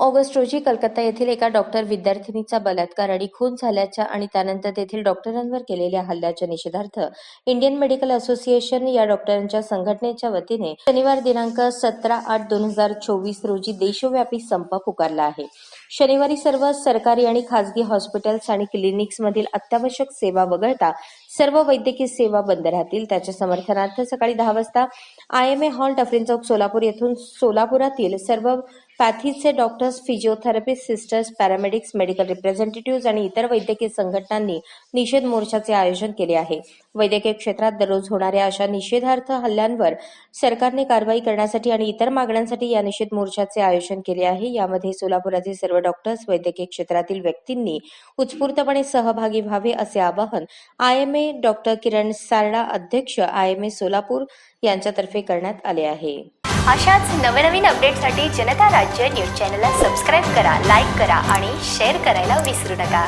August रोजी कलकत्ता येथील एका डॉक्टर विद्यार्थिनीचा बलात्कार आणि खून झाल्याच्या आणि त्यानंतर तेथील डॉक्टरांवर केलेल्या हल्ल्याच्या निषेधार्थ इंडियन मेडिकल असोसिएशन या डॉक्टरांच्या संघटनेच्या वतीने शनिवार दिनांक सतरा आठ दोन हजार चोवीस रोजी देशव्यापी संप पुकारला आहे. शनिवारी सर्व सरकारी आणि खासगी हॉस्पिटल्स आणि क्लिनिक्समधील अत्यावश्यक सेवा वगळता सर्व वैद्यकीय सेवा बंद राहतील. त्याच्या समर्थनार्थ सकाळी दहा वाजता I M A hall Dufferin चौक सोलापूर येथून सोलापुरातील सर्व पॅथीचे doctors physiotherapist sisters paramedics medical representative आणि इतर वैद्यकीय संघटनांनी निषेध मोर्चाचे आयोजन केले आहे. वैद्यकीय क्षेत्रात दररोज होणाऱ्या अशा निषेधार्थ हल्ल्यांवर सरकारने कारवाई करण्यासाठी आणि इतर मागण्यांसाठी या निषेध मोर्चाचे आयोजन केले आहे. यामध्ये सोलापुरातील सर्व डॉक्टर्स वैद्यकीय क्षेत्रातील व्यक्तींनी उत्स्फूर्तपणे सहभागी व्हावे असे आवाहन I M A doctor Kiran Sarda अध्यक्ष आय एम ए सोलापूर यांच्यातर्फे करण्यात आले आहे. अशाच नवनवीन अपडेटसाठी जनता राज्य न्यूज चॅनलला सबस्क्राईब करा लाईक करा आणि शेअर करायला विसरू नका.